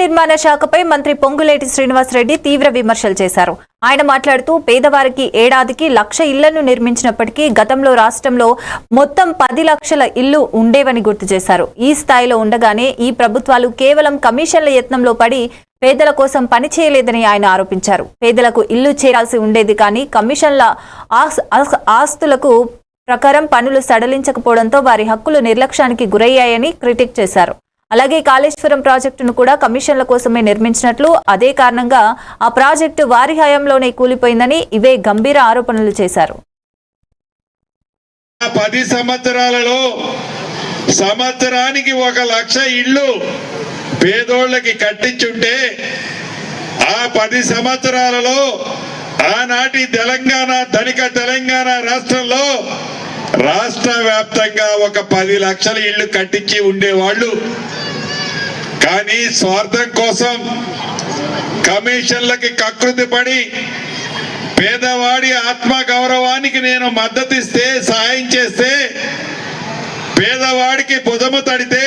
నిర్మాణ శాఖపై మంత్రి పొంగులేటి శ్రీనివాసరెడ్డి తీవ్ర విమర్శలు చేశారు. ఆయన మాట్లాడుతూ పేదవారికి ఏడాదికి లక్ష ఇళ్ళను నిర్మించినప్పటికీ గతంలో రాష్ట్రంలో మొత్తం పది లక్షల ఇల్లు ఉండేవని గుర్తు చేశారు. ఈ స్థాయిలో ఉండగానే ఈ ప్రభుత్వాలు కేవలం కమిషన్ల యత్నంలో పడి పేదల కోసం పని చేయలేదని ఆయన ఆరోపించారు. పేదలకు ఇల్లు చేరాల్సి ఉండేది కానీ కమిషన్ల ఆస్తులకు ప్రకారం పనులు సడలించకపోవడంతో వారి హక్కులు నిర్లక్ష్యానికి గురయ్యాయని క్రిటిక్ చేశారు. అలాగే కాళేశ్వరం ప్రాజెక్టును కూడా కమిషన్ల కోసమే నిర్మించినట్లు అదే కారణంగా ఆ ప్రాజెక్టు వారి హయాంలోనే కూలిపోయిందని ఇవే గంభీర ఆరోపణలు చేశారు. ఆ పది సంవత్సరాలలో సంవత్సరానికి ఒక లక్ష ఇళ్ళు పేదోళ్ళకి కట్టించుంటే ఆ పది సంవత్సరాలలో ఆనాటి తెలంగాణ ధనిక తెలంగాణ రాష్ట్రంలో రాష్ట్ర వ్యాప్తంగా ఒక పది లక్షల ఇళ్ళు కట్టించి ఉండేవాళ్ళు. కానీ స్వార్థం కోసం కమిషన్లకి కకృతి పడి పేదవాడి ఆత్మ గౌరవానికి నేను మద్దతిస్తే సాయం చేస్తే పేదవాడికి భుజము తడితే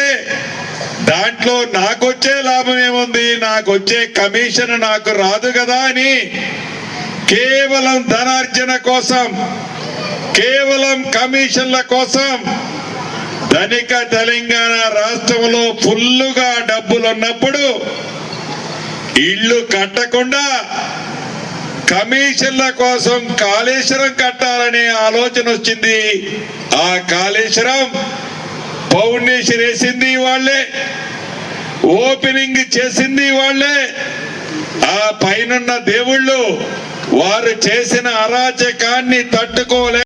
దాంట్లో నాకొచ్చే లాభం ఏముంది? నాకొచ్చే కమిషన్ నాకు రాదు కదా అని కేవలం ధనార్జన కోసం కేవలం కమిషన్ల కోసం ధనిక తెలంగాణ రాష్ట్రంలో ఫుల్లుగా డబ్బులు ఉన్నప్పుడు ఇల్లు కట్టకుండా కమిషన్ల కోసం కాళేశ్వరం కట్టాలనే ఆలోచన వచ్చింది. ఆ కాళేశ్వరం ఫౌండేషన్ వేసింది వాళ్ళే ఓపెనింగ్ చేసింది వాళ్ళే. ఆ పైనున్న దేవుళ్ళు వారు చేసిన అరాచకాన్ని తట్టుకోలే